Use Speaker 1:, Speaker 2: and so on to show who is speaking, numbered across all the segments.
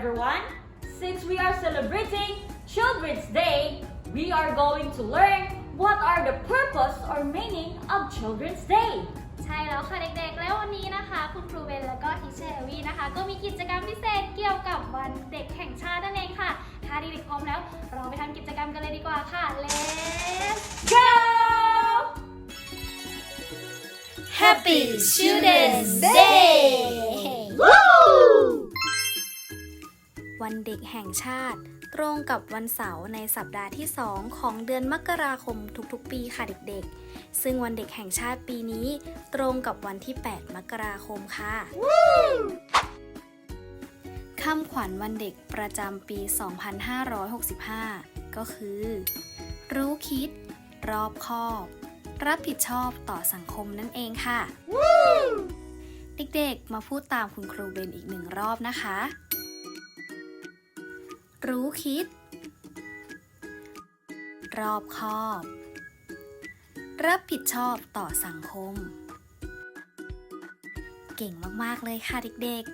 Speaker 1: everyone! Since we are celebrating Children's Day, we are going to learn what are the purpose or meaning of Children's Day.
Speaker 2: ใช่แล้วค่ะเด็กๆ แล้ววันนี้นะคะ คุณครูเบนแล้วก็ทีเชอร์เอวีนะคะ ก็มีกิจกรรมพิเศษเกี่ยวกับวันเด็กแห่งชาตินั่นเองค่ะ ถ้าเด็กๆพร้อมแล้ว เราไปทำกิจกรรมกันเลยดีกว่าค่ะ Let's
Speaker 1: Go!
Speaker 2: Happy Children's Day วันเด็กแห่งชาติ ตรงกับวันเสาร์ในสัปดาห์ที่ 2 ของเดือนมกราคมทุกๆ ปีค่ะเด็กๆ ซึ่งวันเด็กแห่งชาติปีนี้ ตรงกับวันที่ 8 มกราคมค่ะ คำขวัญวันเด็กประจำปี 2565 ก็คือ รู้คิด รอบคอบ รับผิดชอบต่อสังคมนั่นเองค่ะ เด็กๆ มาพูดตามคุณครูเบนอีกหนึ่งรอบนะคะ รู้คิด รอบคอบ รับผิดชอบต่อสังคม เก่งมาก ๆ เลยค่ะเด็ก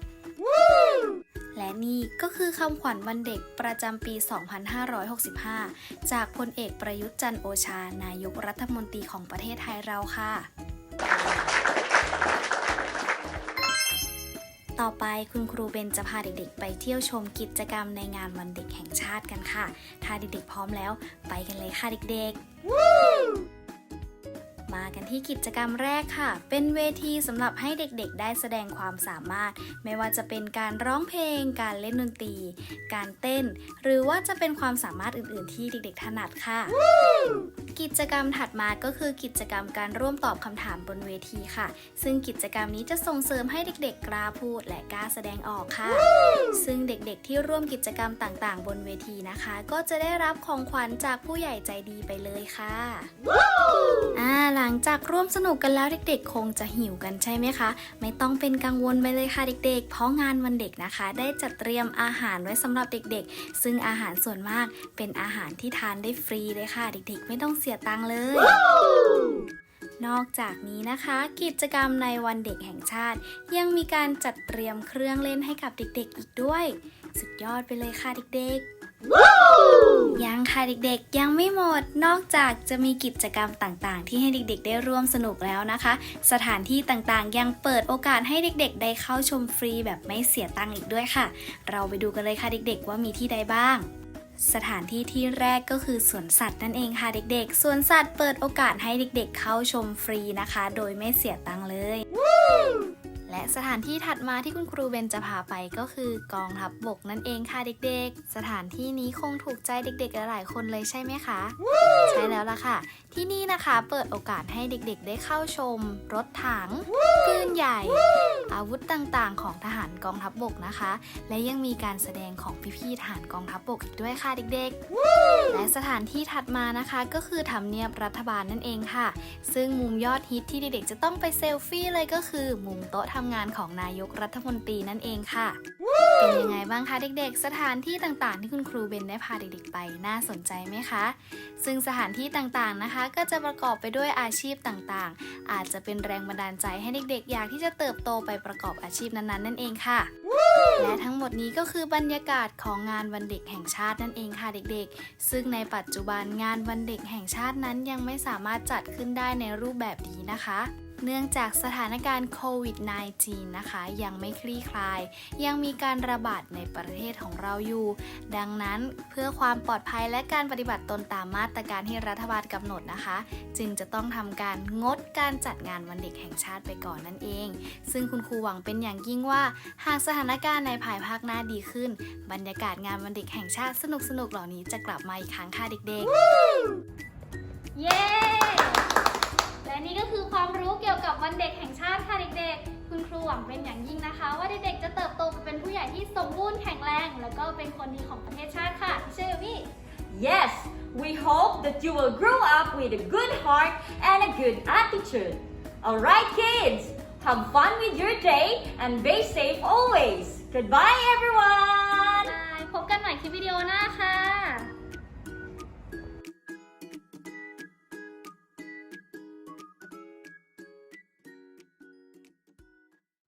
Speaker 2: ๆและนี่ก็คือคำขวัญวันเด็กประจำปี 2565 จากพลเอกประยุทธ์จันทร์โอชา นายกรัฐมนตรีของประเทศไทยเราค่ะ ต่อไปคุณครูเบนจะพาเด็กๆ ไปเที่ยวชมกิจกรรมในงานวันเด็กแห่งชาติกันค่ะ ถ้าเด็กๆพร้อมแล้ว ไปกันเลยค่ะเด็กๆ มากันที่กิจกรรมแรกค่ะ เป็นเวทีสำหรับให้เด็กๆ ได้แสดงความสามารถ ไม่ว่าจะเป็นการร้องเพลง การเล่นดนตรี การเต้น หรือว่าจะเป็นความสามารถอื่นๆ ที่เด็กๆ ถนัดค่ะ กิจกรรมถัดมาก็คือกิจกรรมการร่วมตอบคำถามบนเวทีค่ะ ซึ่งกิจกรรมนี้จะส่งเสริมให้เด็กๆ กล้าพูดและกล้าแสดงออกค่ะ ซึ่งเด็กๆ ที่ร่วมกิจกรรมต่างๆ บนเวทีนะคะ ก็จะได้รับของขวัญจากผู้ใหญ่ใจดีไปเลยค่ะอ่าหลังจากร่วมสนุกกันแล้วเด็กๆ คงจะหิวกันใช่ไหมคะ ไม่ต้องเป็นกังวลไปเลยค่ะเด็ก ๆ เพราะงานวันเด็กนะคะ ได้จัดเตรียมอาหารไว้สำหรับเด็กๆ ซึ่งอาหารส่วนมากเป็นอาหารที่ทานได้ฟรีเลยค่ะ เด็กๆ ไม่ต้องเสียตังค์เลย นอกจากนี้นะคะ กิจกรรมในวันเด็กแห่งชาติ ยังมีการจัดเตรียมเครื่องเล่นให้กับเด็กๆ อีกด้วย สุดยอดไปเลยค่ะเด็กๆ ยังค่ะเด็กๆยังไม่หมดนอกจากจะมีกิจกรรมต่างๆ ที่ให้เด็กๆ ได้ร่วมสนุกแล้วนะคะ สถานที่ต่างๆ ยังเปิดโอกาสให้เด็กๆ ได้เข้าชมฟรีแบบไม่เสียตังค์อีกด้วยค่ะ เราไปดูกันเลยค่ะเด็กๆ ว่ามีที่ใดบ้างสถานที่ที่แรกก็คือสวนสัตว์นั่นเองค่ะเด็กๆ สวนสัตว์เปิดโอกาสให้เด็กๆ เข้าชมฟรีนะคะ โดยไม่เสียตังค์เลย และสถานที่ถัดมาที่คุณครูเบนจะพาไปก็คือกองทัพบบกนั่นเองค่ะเด็กๆ สถานที่นี้คงถูกใจเด็กๆหลายๆคนเลยใช่ไหมคะ ใช่แล้วล่ะค่ะ ที่นี่นะคะเปิดโอกาสให้เด็กๆ ได้เข้าชม รถถังปืนใหญ่ อาวุธต่างๆ ของทหารกองทัพบบกนะคะ และยังมีการแสดงของพี่ๆทหารกองทัพบบกอีกด้วยค่ะเด็กๆ และสถานที่ถัดมานะคะก็คือทำเนียบรัฐบาลนั่นเองค่ะ ซึ่งมุมยอดฮิตที่เด็กๆ จะต้องไปเซลฟี่เลยก็คือ มุมโต๊ะทำงานของนายกรัฐมนตรีนั่นเองค่ะ เป็นยังไงบ้างคะเด็กๆ สถานที่ต่างๆ ที่คุณครูเบนได้พาเด็กๆไปน่าสนใจไหมคะ ซึ่งสถานที่ต่างๆนะคะ ก็จะประกอบไปด้วยอาชีพต่างๆ อาจจะเป็นแรงบันดาลใจให้เด็กๆ อยากที่จะเติบโตไปประกอบอาชีพนั้นๆ นั่นเองค่ะ และทั้งหมดนี้ก็คือบรรยากาศของงานวันเด็กแห่งชาตินั่นเองค่ะเด็กๆ ซึ่งในปัจจุบันงานวันเด็กแห่งชาตินั้นยังไม่สามารถจัดขึ้นได้ในรูปแบบนี้นะคะ เนื่องจากสถานการณ์โควิด -19 นะคะ ยังไม่คลี่คลาย ยังมีการระบาดในประเทศของเราอยู่ ดังนั้นเพื่อความปลอดภัยและการปฏิบัติตนตามมาตรการที่รัฐบาลกำหนดนะคะ จึงจะต้องทำการงดการจัดงานวันเด็กแห่งชาติไปก่อนนั่นเอง ซึ่งคุณครูหวังเป็นอย่างยิ่งว่า หากสถานการณ์ในภายภาคหน้าดีขึ้น บรรยากาศงานวันเด็กแห่งชาติสนุกๆเหล่านี้จะกลับมาอีกครั้งค่ะเด็กๆ เย้ และนี่ก็คือความรู้เกี่ยวกับวันเด็กแห่งชาติค่ะเด็กๆ คุณครูหวังเป็นอย่างยิ่งนะคะ ว่าเด็กๆจะเติบโตไปเป็นผู้ใหญ่ที่สมบูรณ์แข็งแรง แล้วก็เป็นคนดีของประเทศชาติค่ะเชื่อพี่
Speaker 1: Yes, we hope that you will grow up with a good heart and a good attitude. Alright, kids, have fun with your day and be safe always. Goodbye, everyone!
Speaker 2: พบกันใหม่คลิปวิดีโอหน้าค่ะ